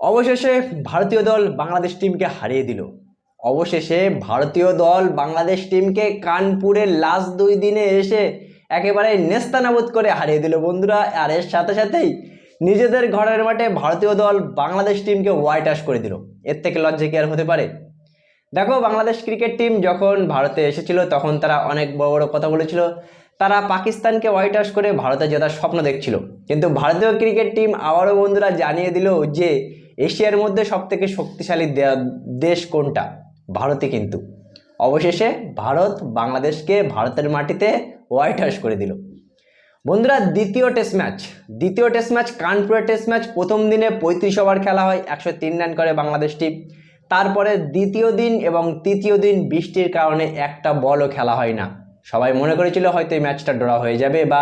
অবশেষে ভারতীয় দল বাংলাদেশ টিমকে হারিয়ে দিল। অবশেষে ভারতীয় দল বাংলাদেশ টিমকে কানপুরের লাস্ট দুই দিনে এসে একেবারে নেস্তানাবোধ করে হারিয়ে দিল বন্ধুরা। আর এর সাথে সাথেই নিজেদের ঘরের মাঠে ভারতীয় দল বাংলাদেশ টিমকে হোয়াইট আশ করে দিল। এর থেকে লজ্জা কি আর হতে পারে? দেখো, বাংলাদেশ ক্রিকেট টিম যখন ভারতে এসেছিল, তখন তারা অনেক বড় বড় কথা বলেছিল। তারা পাকিস্তানকে হোয়াইট আউট করে ভারতে জেতার স্বপ্ন দেখছিল। কিন্তু ভারতীয় ক্রিকেট টিম আবারও বন্ধুরা জানিয়ে দিল যে এশিয়ার মধ্যে সবথেকে শক্তিশালী দেশ কোনটা? ভারতে কিন্তু। অবশেষে ভারত বাংলাদেশকে ভারতের মাটিতে হোয়াইট হাউস করে দিল। বন্ধুরা, দ্বিতীয় টেস্ট ম্যাচ দ্বিতীয় টেস্ট ম্যাচ কানপুরের টেস্ট ম্যাচ প্রথম দিনে পঁয়ত্রিশ ওভার খেলা হয়, একশো তিন রান করে বাংলাদেশ টিম তারপরে দ্বিতীয় দিন এবং তৃতীয় দিন বৃষ্টির কারণে একটা বলও খেলা হয় না। সবাই মনে করেছিল হয়তো এই ম্যাচটা ড্র হয়ে যাবে বা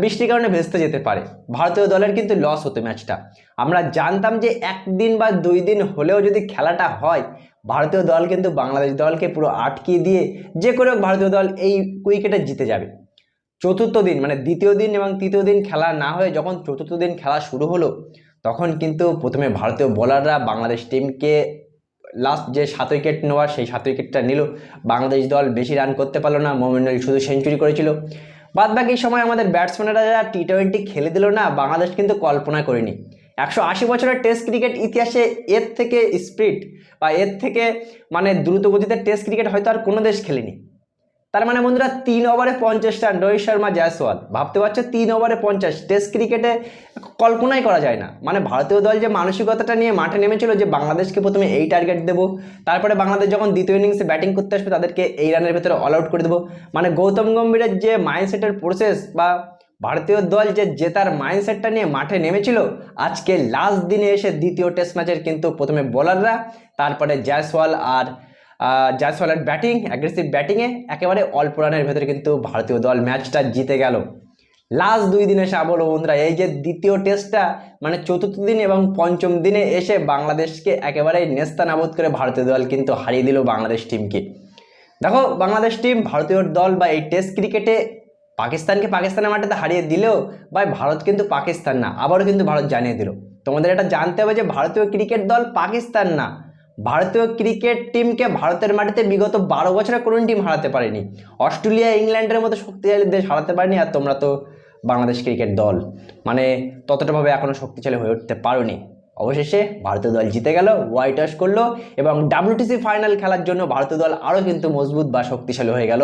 বৃষ্টির কারণে ভেস্তে যেতে পারে। ভারতীয় দলের কিন্তু লস হতো ম্যাচটা। আমরা জানতাম যে একদিন বা দুই দিন হলেও যদি খেলাটা হয়, ভারতীয় দল কিন্তু বাংলাদেশ দলকে পুরো আটকিয়ে দিয়ে যে করে ভারতীয় দল এই উইকেটে জিতে যাবে। চতুর্থ দিন মানে দ্বিতীয় দিন এবং তৃতীয় দিন খেলা না হয়ে যখন চতুর্থ দিন খেলা শুরু হলো, তখন কিন্তু প্রথমে ভারতীয় বোলাররা বাংলাদেশ টিমকে লাস্ট যে সাত উইকেট নেওয়ার, সেই সাত উইকেটটা নিল। বাংলাদেশ দল বেশি রান করতে পারল না, মোমিন আলী শুধু সেঞ্চুরি করেছিল। বাদ বাকি সময় আমাদের ব্যাটসম্যানরা যারা টি টোয়েন্টি খেলে দিল না, বাংলাদেশ কিন্তু কল্পনা করেনি। একশো আশি বছরের টেস্ট ক্রিকেট ইতিহাসে এর থেকে স্পিড বা এর থেকে মানে দ্রুতগতিতে টেস্ট ক্রিকেট হয়তো আর কোনো দেশ খেলেনি। তার মানে বন্ধুরা তিন ওভারে পঞ্চাশ রোহিত শর্মা, জয়সওয়াল। ভাবতে পারছ, তিন ওভারে পঞ্চাশ। টেস্ট ক্রিকেটে কল্পনাই করা যায় না। মানে ভারতীয় দল যে মানসিকতাটা নিয়ে মাঠে নেমেছিল যে বাংলাদেশকে প্রথমে এই টার্গেট দেবো, তারপরে বাংলাদেশ যখন দ্বিতীয় ইনিংসে ব্যাটিং করতে আসবে, তাদেরকে এই রানের ভেতরে অল আউট করে দেবো। মানে গৌতম গম্ভীরের যে মাইন্ডসেটের প্রসেস বা ভারতীয় দল যে জেতার মাইন্ডসেটটা নিয়ে মাঠে নেমেছিল, আজকে লাস্ট দিনে এসে দ্বিতীয় টেস্ট ম্যাচের কিন্তু প্রথমে বোলাররা তারপরে জয়সওয়াল আর জয়সওয়ালের ব্যাটিং অ্যাগ্রেসিভ ব্যাটিংয়ে একেবারে অল্প রানের ভেতরে কিন্তু ভারতীয় দল ম্যাচটা জিতে গেল। লাস্ট দুই দিনে এসে বলো বন্ধুরা, এই যে দ্বিতীয় টেস্টটা মানে চতুর্থ দিন এবং পঞ্চম দিনে এসে বাংলাদেশকে একেবারে নেস্তানাবোধ করে ভারতীয় দল কিন্তু হারিয়ে দিল বাংলাদেশ টিমকে দেখো, বাংলাদেশ টিম ভারতীয় দল বা এই টেস্ট ক্রিকেটে পাকিস্তানকে পাকিস্তানের মাটিতে হারিয়ে দিলেও ভাই ভারত কিন্তু পাকিস্তান না, আবারও কিন্তু ভারত জানিয়ে দিল। তোমাদের এটা জানতে হবে যে ভারতীয় ক্রিকেট দল পাকিস্তান না। ভারতীয় ক্রিকেট টিমকে ভারতের মাটিতে বিগত বারো বছরে কোনো টিম হারাতে পারেনি। অস্ট্রেলিয়া, ইংল্যান্ডের মতো শক্তিশালী দেশ হারাতে পারেনি আর তোমরা তো বাংলাদেশ ক্রিকেট দল। মানে ততটাভাবে এখনও শক্তিশালী হয়ে উঠতে পারোনি। অবশেষে ভারতীয় দল জিতে গেল হোয়াইট ওয়াশ করল এবং ডাব্লিউটিসি ফাইনাল খেলার জন্য ভারতীয় দল আরও কিন্তু মজবুত বা শক্তিশালী হয়ে গেল।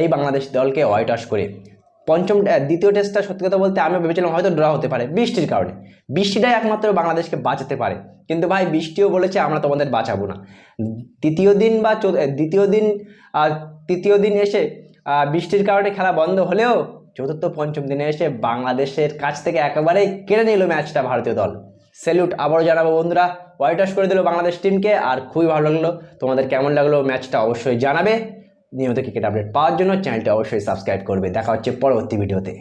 এই বাংলাদেশ দলকে হোয়াইট ওয়াশ করে। পঞ্চম দ্বিতীয় টেস্টটা সত্যি কথা বলতে আমি ভেবেছিলাম হয়তো ড্র হতে পারে, বৃষ্টির কারণে। বৃষ্টিটাই একমাত্র বাংলাদেশকে বাঁচাতে পারে। কিন্তু ভাই, বৃষ্টিও বলেছে আমরা তোমাদের বাঁচাবো না। তৃতীয় দিন বা দ্বিতীয় দিন তৃতীয় দিন এসে বৃষ্টির কারণে খেলা বন্ধ হলেও চতুর্থ, পঞ্চম দিনে এসে বাংলাদেশের কাছ থেকে একেবারেই কেড়ে নিল ম্যাচটা ভারতীয় দল। স্যালুট আবারও জানাব বন্ধুরা। হোয়াইট করে দিল বাংলাদেশ টিমকে আর খুবই ভালো লাগল। তোমাদের কেমন লাগল ম্যাচটা অবশ্যই জানাবে। নিয়মিত ক্রিকেট আপডেট পাওয়ার জন্য চ্যানেলটি অবশ্যই সাবস্ক্রাইব করবে। দেখা হচ্ছে পরবর্তী ভিডিওতে।